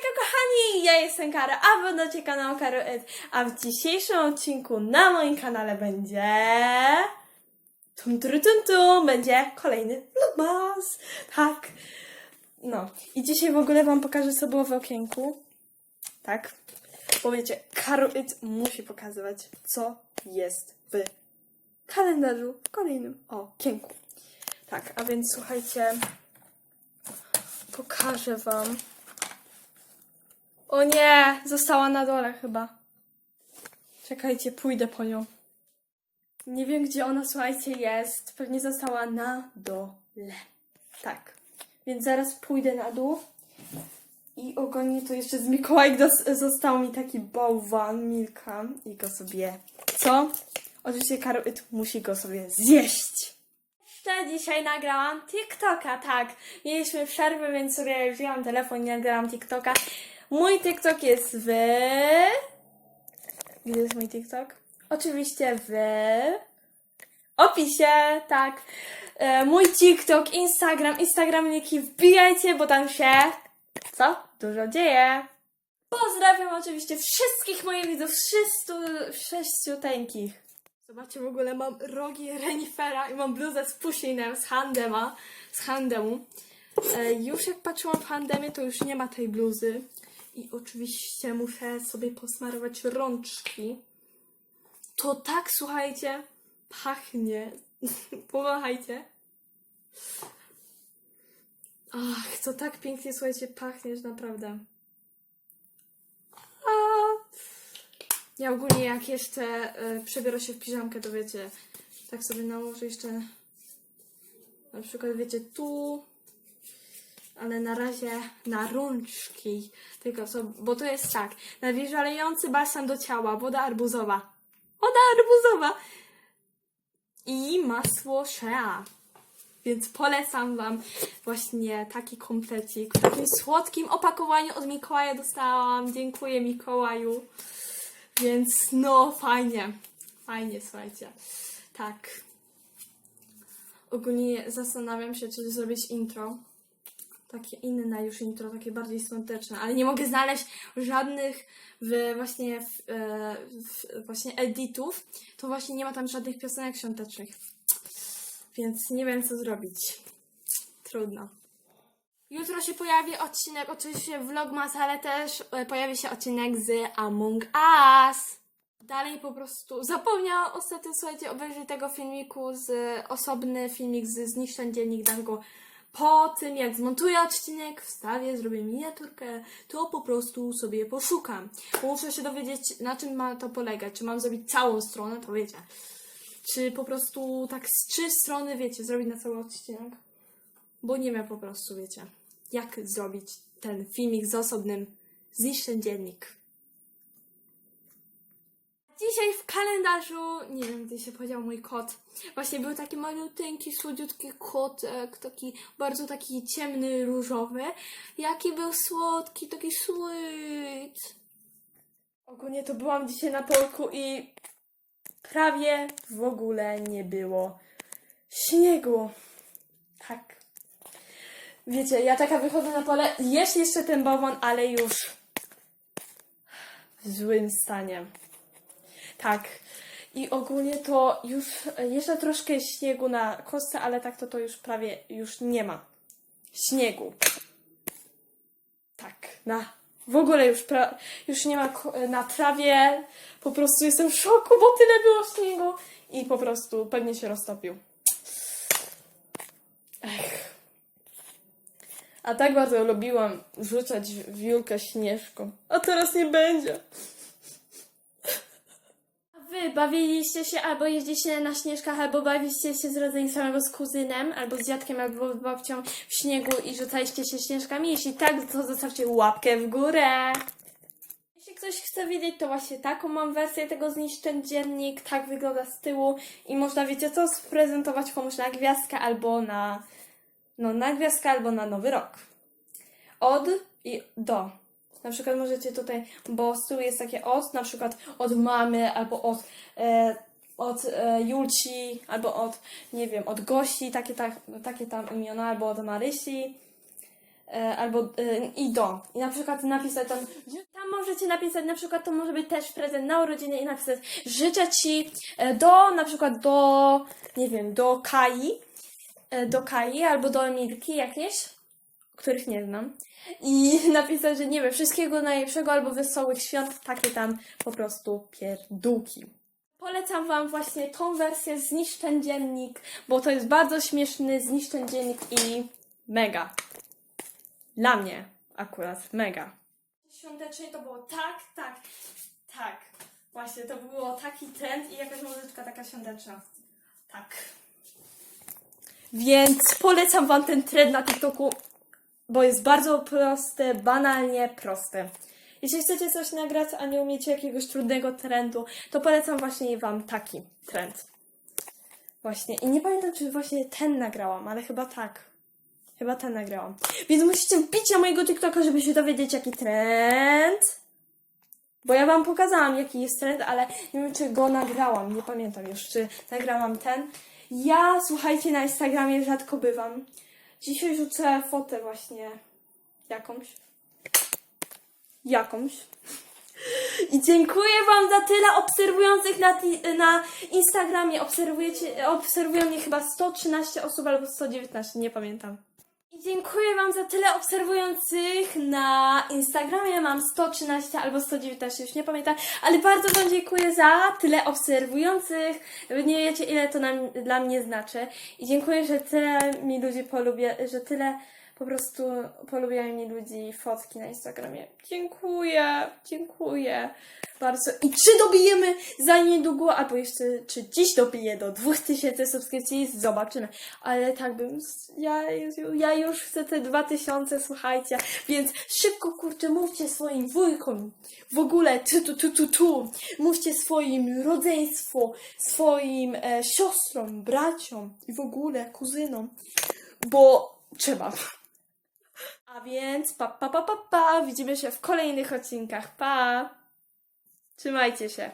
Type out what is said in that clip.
Hejka kochani, ja jestem Kara, a wy oglądacie kanał Karo Ed, a w dzisiejszym odcinku na moim kanale będzie... Tum, tum, tum, tum, będzie kolejny vlogmas, tak. No, i dzisiaj w ogóle wam pokażę, co było w okienku, tak. Bo wiecie, Karo Ed musi pokazywać, co jest w kalendarzu w kolejnym okienku. Tak, a więc słuchajcie, pokażę wam. O nie, została na dole chyba. Czekajcie, pójdę po nią. Nie wiem, gdzie ona, słuchajcie, jest. Pewnie została na dole. Tak. Więc zaraz pójdę na dół. I ogólnie to jeszcze z Mikołajek został mi taki bałwan Milka. I go sobie... Co? Oczywiście Karol It musi go sobie zjeść. Jeszcze dzisiaj nagrałam TikToka, tak. Mieliśmy przerwę, więc sobie wzięłam telefon i nagrałam TikToka. Mój TikTok jest w... Gdzie jest mój TikTok? Oczywiście w opisie, tak. E, mój TikTok, Instagram, Instagramniki wbijajcie, bo tam się co? Dużo dzieje. Pozdrawiam oczywiście wszystkich moich widzów, sześciu, sześciuteńkich. Zobaczcie, w ogóle mam rogi renifera i mam bluzę z Pushinem, z Handema, z Handemu. E, już jak patrzyłam w Handemie, to już nie ma tej bluzy. I oczywiście muszę sobie posmarować rączki. To tak, słuchajcie, pachnie. Pomachajcie. Ach, to tak pięknie, słuchajcie, pachnie, że naprawdę. A. Ja ogólnie jak jeszcze y, przebiorę się w piżamkę, to wiecie, tak sobie nałożę jeszcze na przykład, wiecie, tu, ale na razie na rączki. Tylko co, bo to jest tak, nawilżający balsam do ciała, woda arbuzowa. Woda arbuzowa! I masło shea. Więc polecam Wam właśnie taki komplecik w takim słodkim opakowaniu od Mikołaja dostałam. Dziękuję Mikołaju. Więc no, fajnie. Fajnie, słuchajcie. Tak. Ogólnie zastanawiam się, czy zrobić intro. Takie inne już intro, takie bardziej świąteczne, ale nie mogę znaleźć żadnych w właśnie, w, e, w, właśnie editów. To właśnie nie ma tam żadnych piosenek świątecznych. Więc nie wiem, co zrobić. Trudno. Jutro się pojawi odcinek, oczywiście Vlogmas, ale też e, pojawi się odcinek z Among Us. Dalej po prostu zapomniałam ostatnio, słuchajcie, obejrzeć tego filmiku z osobny filmik z zniszczeń dziennik dam go po tym, jak zmontuję odcinek, wstawię, zrobię miniaturkę, to po prostu sobie poszukam. Muszę się dowiedzieć, na czym ma to polegać. Czy mam zrobić całą stronę, to wiecie. Czy po prostu tak z trzy strony, wiecie, zrobić na cały odcinek. Bo nie wiem po prostu, wiecie, jak zrobić ten filmik z osobnym zniszczeń dziennik. Dzisiaj w kalendarzu, nie wiem gdzie się podział mój kot, właśnie był taki maluteńki, słodziutki kotek, taki bardzo taki ciemny, różowy. Jaki był słodki, taki sweet. Ogólnie to byłam dzisiaj na polku i prawie w ogóle nie było śniegu. Tak. Wiecie, ja taka wychodzę na pole, jest jeszcze ten bałwan, ale już w złym stanie. Tak. I ogólnie to już jeszcze troszkę śniegu na kostce, ale tak to to już prawie już nie ma. Śniegu. Tak, na w ogóle już, pra, już nie ma ko- na trawie. Po prostu jestem w szoku, bo tyle było śniegu i po prostu pewnie się roztopił. Ech. A tak bardzo lubiłam rzucać w Julkę śnieżką. A teraz nie będzie. Wy bawiliście się albo jeździliście na śnieżkach, albo bawiliście się z rodzeństwem, albo z kuzynem, albo z dziadkiem, albo z babcią w śniegu i rzucaliście się śnieżkami? Jeśli tak, to zostawcie łapkę w górę. Jeśli ktoś chce wiedzieć, to właśnie taką mam wersję tego zniszczeń dziennik. Tak wygląda z tyłu i można, wiecie co, sprezentować komuś na gwiazdkę albo na, no, na gwiazdkę albo na nowy rok. Od i do. Na przykład możecie tutaj, bo z tyłu jest takie od, na przykład od mamy, albo od, e, od e, Julci, albo od, nie wiem, od Gosi, takie, tak, takie tam imiona, albo od Marysi. e, albo e, i do. I na przykład napisać tam, tam możecie napisać, na przykład to może być też prezent na urodziny i napisać, życzę Ci e, do, na przykład do, nie wiem, do Kai, e, do Kai albo do Emilki jakieś, których nie znam. I napisać, że nie wiem, wszystkiego najlepszego albo wesołych świąt, takie tam po prostu pierdółki. Polecam Wam właśnie tą wersję Zniszczeń Dziennik, bo to jest bardzo śmieszny Zniszczeń Dziennik i mega. Dla mnie akurat mega. Świątecznie to było tak, tak, tak. Właśnie to było taki trend i jakaś muzyczka taka świąteczna. Tak. Więc polecam Wam ten trend na TikToku, bo jest bardzo proste, banalnie proste. Jeśli chcecie coś nagrać, a nie umiecie jakiegoś trudnego trendu, to polecam właśnie Wam taki trend. Właśnie. I nie pamiętam, czy właśnie ten nagrałam, ale chyba tak. Chyba ten nagrałam. Więc musicie wbić na mojego TikToka, żeby się dowiedzieć, jaki trend. Bo ja Wam pokazałam, jaki jest trend, ale nie wiem, czy go nagrałam. Nie pamiętam już, czy nagrałam ten. Ja, słuchajcie, na Instagramie rzadko bywam. Dzisiaj rzucę fotę właśnie jakąś. Jakąś. I dziękuję Wam za tyle obserwujących na, na Instagramie. Obserwujecie, obserwują mnie chyba 113 osób albo 119, nie pamiętam. Dziękuję Wam za tyle obserwujących na Instagramie. Mam 113 albo 119, już nie pamiętam, ale bardzo Wam dziękuję za tyle obserwujących. Nie wiecie, ile to nam, dla mnie znaczy. I dziękuję, że tyle mi ludzi polubia, że tyle po prostu polubiają mi ludzi fotki na Instagramie. Dziękuję, dziękuję bardzo. I czy dobijemy za niedługo, albo jeszcze, czy dziś dobiję do 2000 subskrypcji, zobaczymy. Ale tak bym, ja, ja już chcę te 2000, słuchajcie. Więc szybko, kurczę, mówcie swoim wujkom, w ogóle, tu, tu, tu, tu, tu. Mówcie swoim rodzeństwu, swoim e, siostrom, braciom i w ogóle kuzynom, bo trzeba. A więc pa, pa, pa, pa, pa. Widzimy się w kolejnych odcinkach. Pa! Trzymajcie się.